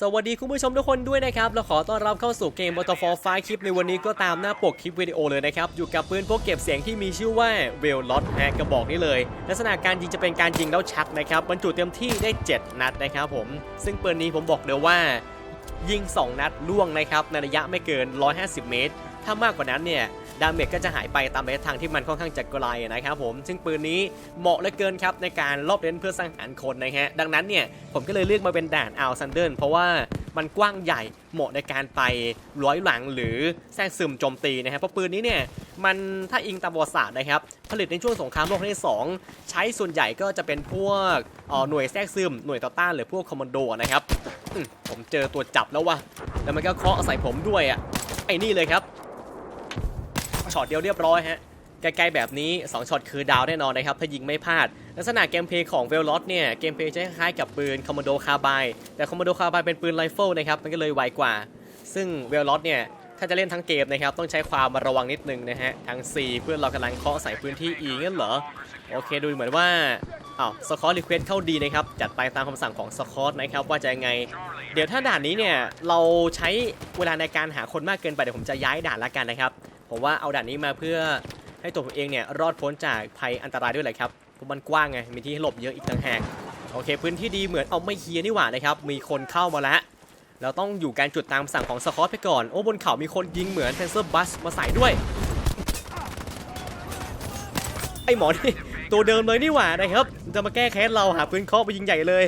สวัสดีคุณผู้ชมทุกคนด้วยนะครับ และขอต้อนรับเข้าสู่เกม Waterfall 5คลิปในวันนี้ก็ตามหน้าปกคลิปวิดีโอเลยนะครับ อยู่กับปืนพกเก็บเสียงที่มีชื่อว่าเวลลอตแฮกระบอกนี้เลย ลักษณะการยิงจะเป็นการยิงแล้วชักนะครับบรรจุเต็มที่ได้ 7 นัดนะครับผม ซึ่งปืนนี้ผมบอกเลยว่า ยิง 2 นัดล่วงนะครับในระยะไม่เกิน 150 เมตร ถ้ามากกว่านั้นเนี่ยดาเมจก็จะหายไปตามระยะทางที่มันค่อนข้างจะไกลนะครับผม ซึ่งปืนนี้เหมาะเหลือเกินครับในการลอบเล่นเพื่อสังหารคนนะฮะ ดังนั้นเนี่ยผมก็เลยเลือกมาเป็นด่านอัลซันเดนเพราะว่ามันกว้างใหญ่เหมาะในการไปร้อยหลังหรือแทรกซึมโจมตีนะครับเพราะปืนนี้เนี่ยมันถ้าอิงตามประวัติศาสตร์นะครับ ผลิตในช่วงสงครามโลกครั้งที่สองใช้ส่วนใหญ่ก็จะเป็นพวกออหน่วยแทรกซึมหน่วยต่อต้านหรือพวกคอมมานโดนะครับผมเจอตัวจับแล้วว่ะแล้วมันก็เคาะใส่ผมด้วยอะไอ้นี่เลยครับ ช็อตเดียวเรียบร้อยฮะใกล้ๆแบบนี้ 2ช็อตคือดาวแน่นอนนะครับ ถ้ายิงไม่พลาด ลักษณะเกมเพลย์ของเวลลอตเนี่ย เกมเพลย์จะคล้ายๆกับปืนคอมมานโดคาบายแต่คอมมานโดคาบายเป็นปืนไรเฟิลนะครับ มันก็เลยไวกว่า ซึ่งเวลลอตเนี่ย ถ้าจะเล่นทั้งเกมนะครับ ต้องใช้ความระวังนิดนึงนะฮะทั้ง C เพื่อนเรากำลังเคาะใส่พื้นที่ E งั้นเหรอ โอเคดูเหมือนว่าอ้าวสคอตรีเควสเข้าดีนะครับ จัดไปตามคำสั่งของสคอตนะครับว่าจะยังไง เดี๋ยวถ้าด่านนี้เนี่ยเราใช้เวลาในการหาคนมากเกินไปเดี๋ยวผมจะย้ายด่านละกันนะครับ ผมว่าเอาด่านนี้มาเพื่อให้ตัวผมเองเนี่ยรอดพ้นจากภัยอันตรายด้วยแหละครับเพราะมันกว้างไงมีที่หลบเยอะอีกต่างหากโอเค พื้นที่ดีเหมือนเอาไม่เคลียร์นี่หว่านะครับมีคนเข้ามาแล้วเราต้องอยู่การจุดตามสั่งของสคอตไปก่อนโอ้บนเขามีคนยิงเหมือนเทนเซอร์บัสมาใส่ด้วยไอหมอนี่ตัวเดิมเลยนี่หว่านะครับจะมาแก้แค้นเราหาปืนเคาะไปยิงใหญ่เลย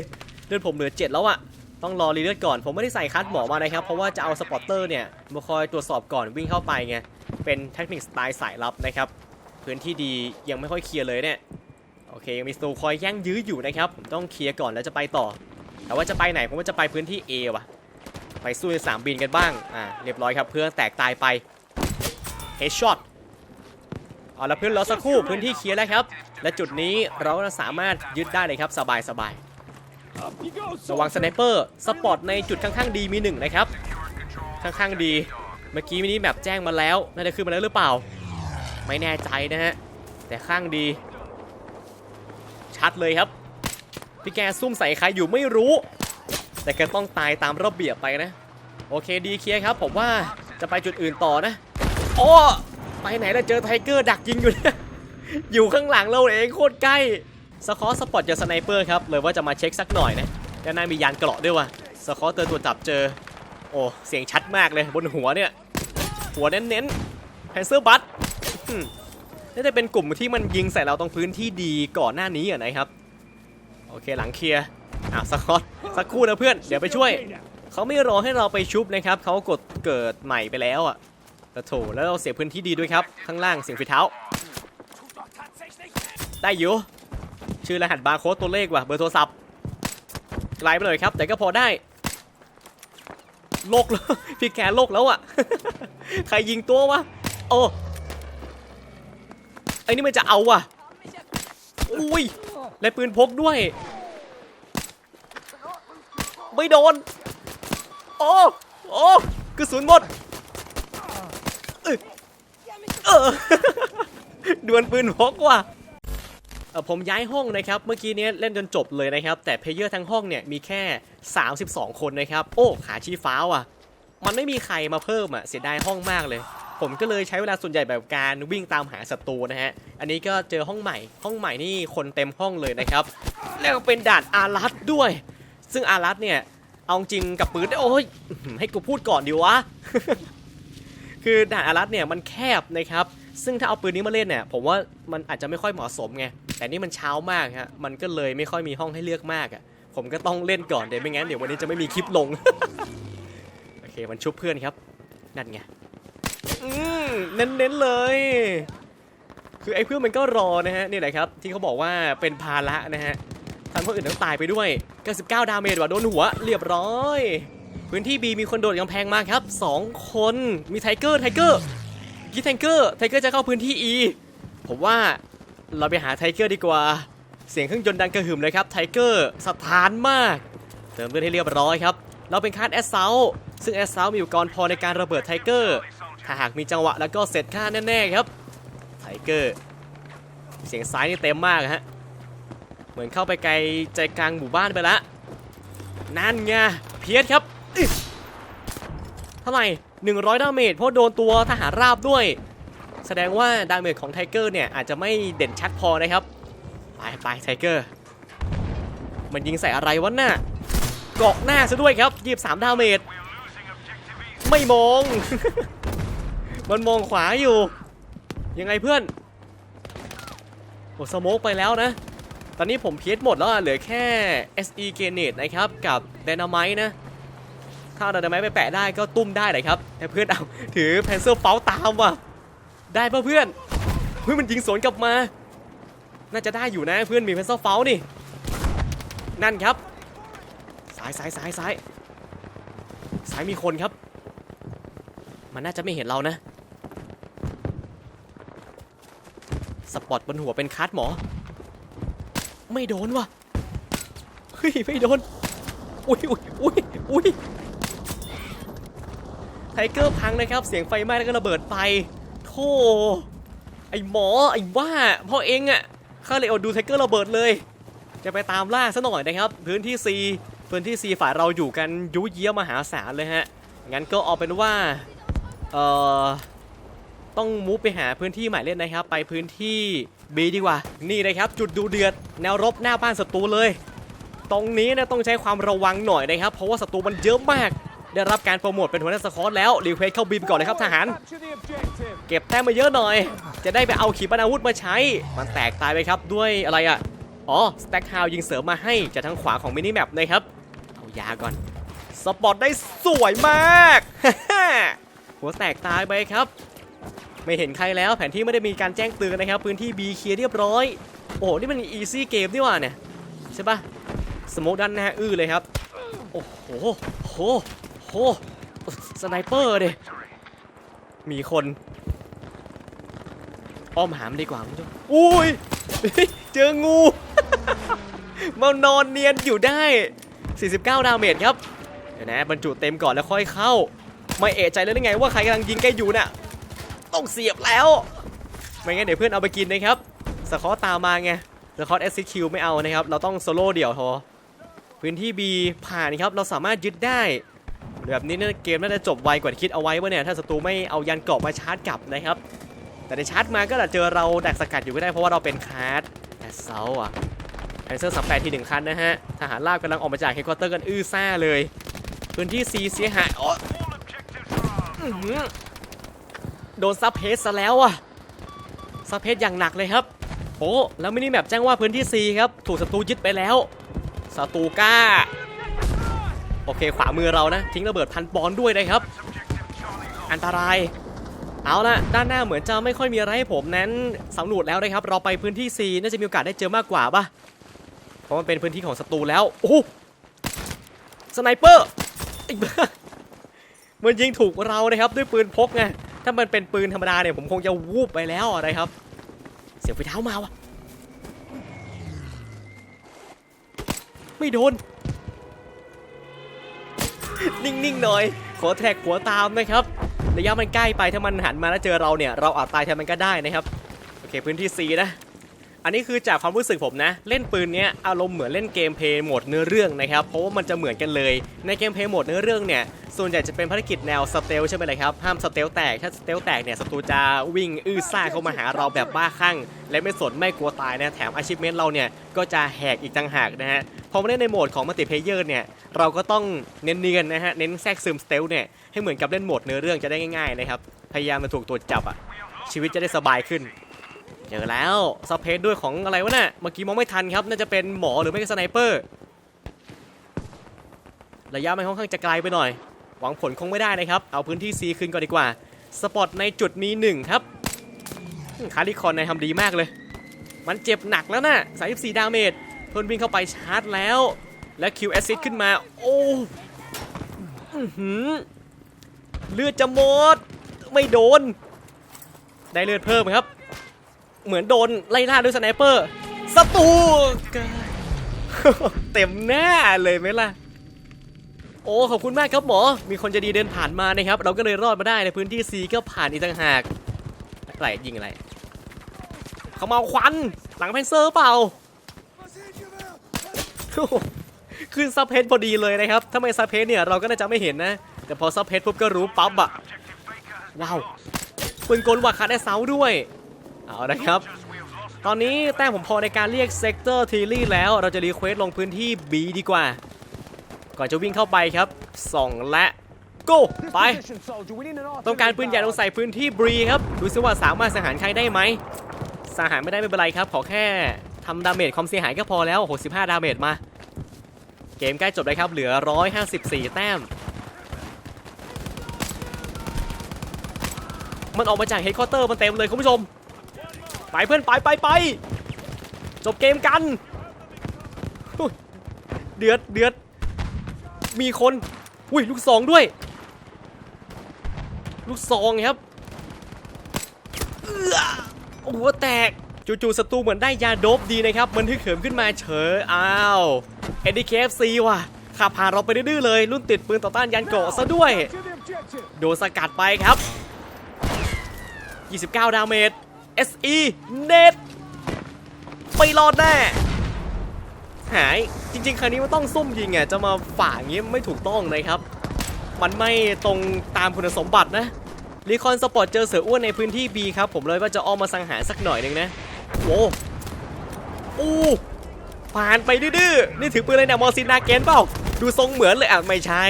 เลือดผมเหลือเจ็ดแล้วอะต้องรอรีเลือดก่อนผมไม่ได้ใส่คัดหมอมานะครับเพราะว่าจะเอาสปอตเตอร์เนี่ยมาคอยตรวจสอบก่อนวิ่งเข้าไปไง เป็นเทคนิคสไตล์สายลับนะครับ พื้นที่ดียังไม่ค่อยเคลียร์เลยเนี่ย โอเค ยังมีสตูคอยแย่งยื้ออยู่นะครับ ผมต้องเคลียร์ก่อนแล้วจะไปต่อ แต่ว่าจะไปไหนผมว่าจะไปพื้นที่ A ว่ะ ไปสู้ในสามบินกันบ้าง อ่า เรียบร้อยครับ เพื่อนแตกตายไปเฮดช็อตเอาละเพื่อนรอสักครู่พื้นที่เคลียร์แล้วครับ และจุดนี้เราก็สามารถยึดได้เลยครับสบายสบายๆระวังสไนเปอร์สปอตในจุดข้างๆดีมีหนึ่งนะครับ ข้างๆดี เมื่อกี้มินิแมปแจ้งมาแล้ว น่าจะขึ้นมาแล้วหรือเปล่า ไม่แน่ใจนะฮะ แต่ข้างดี ชัดเลยครับ พี่แกซุ่มใส่ใครอยู่ไม่รู้ แต่แกต้องตายตามระเบียบไปนะ โอเคดีเคลียร์ครับ ผมว่าจะไปจุดอื่นต่อนะโอ้ไปไหนแล้วเจอไทเกอร์ดักยิงอยู่เนี่ยอยู่ข้างหลังเราเองโคตรใกล้สคอสปอตเจอสไนเปอร์ครับเลยว่าจะมาเช็คสักหน่อยนะด้านหน้ามียานเกราะด้วยว่ะสคอตเจอตัวจับเจอ โอ้เสียงชัดมากเลยบนหัวเนี่ย หัวเน้นๆแพนเซอร์บัตน่าจะเป็นกลุ่มที่มันยิงใส่เราตรงพื้นที่ดีก่อนหน้านี้อะนะครับ โอเคหลังเคลียร์อะสคอตสักครู่นะเพื่อน เดี๋ยวไปช่วย เขาไม่รอให้เราไปชุบนะครับ เขากดเกิดใหม่ไปแล้วอะแต่โถแล้วเราเสียพื้นที่ดีด้วยครับ ข้างล่างเสียงฝีเท้า ได้อยู่ชื่อรหัสบาร์โค้ดตัวเลขว่ะเบอร์โทรศัพท์ไกลไปหน่อยครับ แต่ก็พอได้ โลกแล้วพี่แกโลกแล้วอะ ใครยิงตัววะ โอ้ไอ้นี่มันจะเอาว่ะ อุ้ยและปืนพกด้วย ไม่โดน โอ้ โอ้กระสุนหมด เออเออดวลปืนพกว่ะ ผมย้ายห้องนะครับ เมื่อกี้เนี้ยเล่นจนจบเลยนะครับ แต่เพลเยอร์ทั้งห้องเนี่ยมีแค่ 32 คนนะครับ โอ้ขาชี้ฟ้าว่ะ มันไม่มีใครมาเพิ่มอะเสียดายห้องมากเลย ผมก็เลยใช้เวลาส่วนใหญ่แบบการวิ่งตามหาศัตรูนะฮะ อันนี้ก็เจอห้องใหม่ ห้องใหม่นี่คนเต็มห้องเลยนะครับ แล้วเป็นด่านอารัตด้วย ซึ่งอารัตเนี่ยเอาจริงกับปืนโอ้ยอื้อหือให้กูพูดก่อนดีวะ คือด่านอารัตเนี่ยมันแคบนะครับ ซึ่งถ้าเอาปืนนี้มาเล่นเนี่ยผมว่ามันอาจจะไม่ค่อยเหมาะสมไง แต่นี่มันเช้ามากฮะ มันก็เลยไม่ค่อยมีห้องให้เลือกมากอะ ผมก็ต้องเล่นก่อนเดี๋ยวไม่งั้นเดี๋ยววันนี้จะไม่มีคลิปลง โอเคมันชุบเพื่อนครับ นั่นไง อืมเน้นๆเลย คือไอ้เพื่อนมันก็รอนะฮะนี่แหละครับ ที่เขาบอกว่าเป็นภาระนะฮะทำคนอื่นต้องตายไปด้วย 99 ดาเมจว่ะโดนหัว เรียบร้อย พื้นที่ B มีคนโดดกำแพงมาครับ 2 คนมีไทเกอร์ไทเกอร์กีไทเกอร์ไทเกอร์จะเข้าพื้นที่ E ผมว่าเราไปหาไทเกอร์ดีกว่า เสียงเครื่องยนต์ดังกระหึ่มเลยครับไทเกอร์สถานมาก เติมเลือดให้เรียบร้อยครับ เราเป็นคาดแอสเซลซึ่งแอสเซลมีอุปกรณ์พอในการระเบิดไทเกอร์ถ้าหากมีจังหวะแล้วก็เสร็จค่าแน่ๆครับไทเกอร์เสียงซ้ายนี่เต็มมากฮะเหมือนเข้าไปไกลใจกลางหมู่บ้านไปละนั่นไงเพียสครับ เท่าไหร่100 ดาเมจเพราะโดนตัวทหารราบด้วย แสดงว่าดาเมจของไทเกอร์เนี่ยอาจจะไม่เด่นชัดพอนะครับ ไปไปไทเกอร์ มันยิงใส่อะไรวะน่ะเกาะหน้าซะด้วยครับ23ดาเมจ ไม่มอง มันมองขวาอยู่ ยังไงเพื่อน โอ้สโมกไปแล้วนะ ตอนนี้ผมเพียสหมดแล้วเหลือแค่ SE g r e n a d e นะครับ กับ Dynamite นะ ถ้าเอา Dynamite ไปแปะได้ก็ตุ้มได้เลยครับแต่เพื่อนเอาถือ Pencil เป้าตามว่ะได้ปะเพื่อนเฮ้ยมันยิงสวนกลับมา น่าจะได้อยู่นะเพื่อนมี Pencil เป้านี่ นั่นครับซ้ายซ้ายซ้ายซ้ายซ้ายมีคนครับ มันน่าจะไม่เห็นเรานะสปอตบนหัวเป็นคัดหมอ ไม่โดนว่ะเฮ้ยไม่โดนอุ้ยอุ้ยอุ้ยอุ้ย ไทเกอร์พังนะครับ เสียงไฟไหม้แล้วก็ระเบิดไปโธ่ไอหมอไอว่าพ่อเองอะข้าเลยอดดูไทเกอร์ระเบิดเลย จะไปตามล่าซะหน่อยนะครับ พื้นที่ C พื้นที่ C ฝ่ายเราอยู่กันยุเยี่ยมหาศาลเลยฮะงั้นก็เอาเป็นว่าเอ่อต้องมูฟไปหาพื้นที่ใหม่เล่นนะครับ ไปพื้นที่ B ดีกว่า นี่นะครับ จุดดูเดือดแนวรบหน้าบ้านศัตรูเลย ตรงนี้นะต้องใช้ความระวังหน่อยนะครับ เพราะว่าศัตรูมันเยอะมาก ได้รับการโปรโมทเป็นหัวหน้าสคอตแล้วรีเควสเข้าบินก่อนเลยครับทหาร เก็บแต้มมาเยอะหน่อย จะได้ไปเอาขีปนาวุธมาใช้ มันแตกตายไปครับด้วยอะไรอะ อ๋อสแต็กฮาวยิงเสริมมาให้จากทางขวาของมินิแมปนะครับ เอายาก่อน สปอตได้สวยมาก หัวแตกตายไปครับ ไม่เห็นใครแล้วแผนที่ไม่ได้มีการแจ้งเตือนนะครับ พื้นที่ B เคลียร์เรียบร้อย โอ้โหนี่มันอีซี่เกมนี่ว่าเนี่ยใช่ปะสโมกด้านหน้าอื้อเลยครับ โอ้โหโหโหสไนเปอร์เดมีคนอ้อมหามดีกว่าคุณผู้ชมอุ้ย เจองู มานอนเนียนอยู่ได้ 49 ดาเมจครับ เดี๋ยวนะบรรจุเต็มก่อนแล้วค่อยเข้า ไม่เอะใจเลยได้ไงว่าใครกำลังยิงแกอยู่น่ะ ต้องเสียบแล้ว ไม่งั้นเดี๋ยวเพื่อนเอาไปกินนะครับ สคอตตามมาไง สคอตเอสซิคิวไม่เอานะครับ เราต้องโซโล่เดี่ยวพอพื้นที่ B ผ่านครับ เราสามารถยึดได้ แบบนี้เนี่ยเกมน่าจะจบไวกว่าที่คิดเอาไว้ว่าเนี่ยถ้าศัตรูไม่เอายันเกราะมาชาร์จกลับนะครับ แต่ในชาร์จมาก็อาจเจอเราดักสกัดอยู่ก็ได้เพราะว่าเราเป็นคาร์ดแต่เซาอะไอเซอร์สับแปดทีหนึ่งคันนะฮะทหารราบกำลังออกมาจากเฮดควอเตอร์กันอื้อซ่าเลย พื้นที่ C เสียหายอ๋ออื้อหือโดนซับเพสซะแล้วอะซับเพสอย่างหนักเลยครับโอ้แล้วมินิแมปแจ้งว่าพื้นที่ C ครับถูกศัตรูยึดไปแล้วศัตรูกล้า โอเคขวามือเรานะ ทิ้งระเบิดพันปอนด้วยนะครับ อันตราย เอาละด้านหน้าเหมือนจะไม่ค่อยมีอะไรให้ผมนั้นสำรวจแล้วนะครับ เราไปพื้นที่ C น่าจะมีโอกาสได้เจอมากกว่าปะเพราะมันเป็นพื้นที่ของศัตรูแล้ว โอ้โหสไนเปอร์มันยิงถูกเรานะครับด้วยปืนพกไง ถ้ามันเป็นปืนธรรมดาเนี่ยผมคงจะวูบไปแล้วนะครับ เสียงไฟเท้ามาวะไม่โดน นิ่งๆหน่อย ขอแท็กหัวตามนะครับ ระยะมันใกล้ไปถ้ามันหันมาแล้วเจอเราเนี่ย เราอาจตายแทนมันก็ได้นะครับ โอเคพื้นที่ C นะ อันนี้คือจากความรู้สึกผมนะ เล่นปืนเนี้ยอารมณ์เหมือนเล่นเกมเพย์โหมดเนื้อเรื่องนะครับ เพราะว่ามันจะเหมือนกันเลย ในเกมเพย์โหมดเนื้อเรื่องเนี่ย ส่วนใหญ่จะเป็นภารกิจแนวสเตลใช่ไหมเลยครับ ห้ามสเตลแตก ถ้าสเตลแตกเนี่ยศัตรูจะวิ่งอื้อซ่าเข้ามาหาเราแบบบ้าคลั่ง และไม่สนไม่กลัวตายนะ แถมอาชีพเมนเราเนี่ยก็จะแหกอีกต่างหากนะฮะ พอมาเล่นในโหมดของมัลติเพเยอร์เนี่ย เราก็ต้องเน้นเนียนนะฮะ เน้นแทรกซึมสเตลเนี่ย ให้เหมือนกับเล่นโหมดเนื้อเรื่องจะได้ง่ายๆนะครับ พยายามมาถูกตรวจจับอะชีวิตจะได้สบายขึ้น เจอแล้วซับเพจด้วยของอะไรวะน่ะเมื่อกี้มองไม่ทันครับ น่าจะเป็นหมอหรือไม่ก็สไนเปอร์ ระยะมันค่อนข้างจะไกลไปหน่อย หวังผลคงไม่ได้นะครับ เอาพื้นที่ C คืนก่อนดีกว่า สปอตในจุดมีหนึ่งครับ คาริคอนนายทำดีมากเลย มันเจ็บหนักแล้วนะ34 ดาเมจเพิ่นวิ่งเข้าไปชาร์จแล้ว และคิวแอซิดขึ้นมา โอ้อื้อหือเลือดจะหมด ไม่โดน ได้เลือดเพิ่มครับ เหมือนโดนไล่ล่าด้วยสไนเปอร์สตูเต็มหน้าเลยไหมล่ะ โอ้ขอบคุณมากครับหมอ มีคนใจะดีเดินผ่านมานะครับ เราก็เลยรอดมาได้ในพื้นที่ C ก็ผ่านอีกต่างหากอะไรยิงอะไรเขาเอาควัน หลังเพนเซอร์เปล่าขึ้นซับเพจพอดีเลยนะครับ ถ้าไม่ซับเพจเนี่ยเราก็น่าจะไม่เห็นนะ แต่พอซับเพจปุ๊บก็รู้ปั๊บอะว้าวปืนกลว่าคาได้เซาด้วย เอานะครับ ตอนนี้แต้มผมพอในการเรียกเซกเตอร์ทีลี่แล้วเราจะรีเควสลงพื้นที่ B ดีกว่า ก่อนจะวิ่งเข้าไปครับส่องและ go ไป ต้องการปืนใหญ่ลงใส่พื้นที่ B ครับ ดูซิว่าสามารถสังหารใครได้ไหมสังหารไม่ได้ไม่เป็นไรครับ ขอแค่ทำดาเมจความเสียหายก็พอแล้ว 65 ดาเมจมา เกมใกล้จบแล้วครับ เหลือ 154 แต้ม มันออกมาจากเฮดคอร์เตอร์มันเต็มเลยคุณผู้ชม ไปเพื่อนไปไปไปจบเกมกัน เดือดเดือด มีคน อุ้ยลูกซองด้วย ลูกซองครับเอื้อหัวแตกจู่ๆศัตรูเหมือนได้ยาโดบดีนะครับ มันฮึกเหิมขึ้นมาเฉยอ้าวเอ็ดดี้เคฟซีว่ะขับผ่านเราไปดื้อเลย รุ่นติดปืนต่อต้านยานเกาะซะด้วย โดนสกัดไปครับ 29 ดาเมจ SE เน็ตไม่รอดแน่ หาย จริง ๆ ครั้งนี้มันต้องซุ่มยิงอะจะมาฝ่าอย่างงี้ไม่ถูกต้องนะครับ มันไม่ตรงตามคุณสมบัตินะรีคอนสปอร์ตเจอเสืออ้วนในพื้นที่ B ครับ ผมเลยว่าจะอ้อมมาสังหารสักหน่อยหนึ่งนะโว้อู้ผ่านไปดื้อๆนี่ถือปืนอะไรเนี่ยมอซินนาเกนเปล่า ดูทรงเหมือนเลยอะไม่ใช่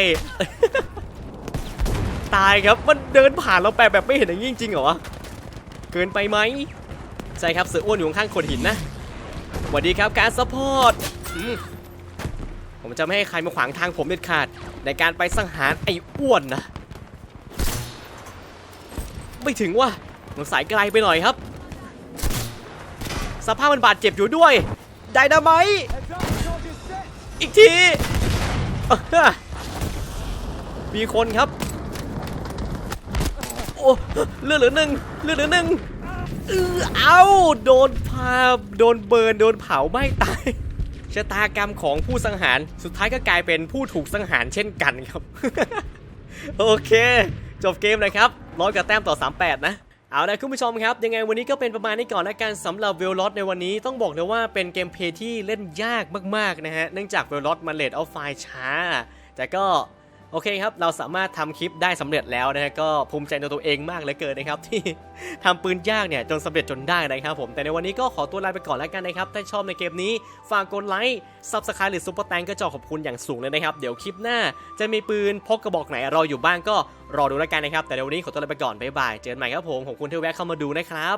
ตายครับมันเดินผ่านเราไปลแบบไม่เห็นอย่างนี้จริงๆเหรอวะ เกินไปไหมใช่ครับเสืออ้วนอยู่ข้างโขดหินนะสวัสดีครับการซัพพอร์ตผมจะไม่ให้ใครมาขวางทางผมเด็ดขาด ในการไปสังหารไอ้อ้วนนะ ไม่ถึงว่ามันสายไกลไปหน่อยครับ สภาพมันบาดเจ็บอยู่ด้วย ไดนาไมอีกที มีคนครับ อ้เลือดเหลือหนึ่งเลือดเหลือหนึ่งเออเอ้าโดนพาโดนเบิร์นโดนเผาไม่ตายชะตากรรมของผู้สังหารสุดท้ายก็กลายเป็นผู้ถูกสังหารเช่นกันครับ โอเค จบเกมนะครับร้อยกับแต้มต่อ 38 นะเอาละคุณผู้ชมครับ ยังไงวันนี้ก็เป็นประมาณนี้ก่อนละกันสำหรับเวลลอตในวันนี้ต้องบอกเลยว่าเป็นเกมเพย์ที่เล่นยากมากๆนะฮะ เนื่องจากเวลลอตมันเลดเอาไฟช้า แต่ก็ โอเคครับ เราสามารถทำคลิปได้สำเร็จแล้วนะฮะก็ภูมิใจในตัวเองมากเหลือเกินนะครับ ที่ทำปืนยากเนี่ยจนสำเร็จจนได้นะครับผมแต่ในวันนี้ก็ขอตัวลาไปก่อนแล้วกันนะครับ ถ้าชอบในเกมนี้ฝากกดไลค์ซับสไครต์หรือซุปเปอร์แตงก็จะขอบคุณอย่างสูงเลยนะครับ เดี๋ยวคลิปหน้าจะมีปืนพกกระบอกไหนรออยู่บ้างก็รอดูแล้วกันนะครับ แต่ในวันนี้ขอตัวลาไปก่อนบ๊ายบายเจอกันใหม่ครับผมขอบคุณที่แวะเข้ามาดูนะครับ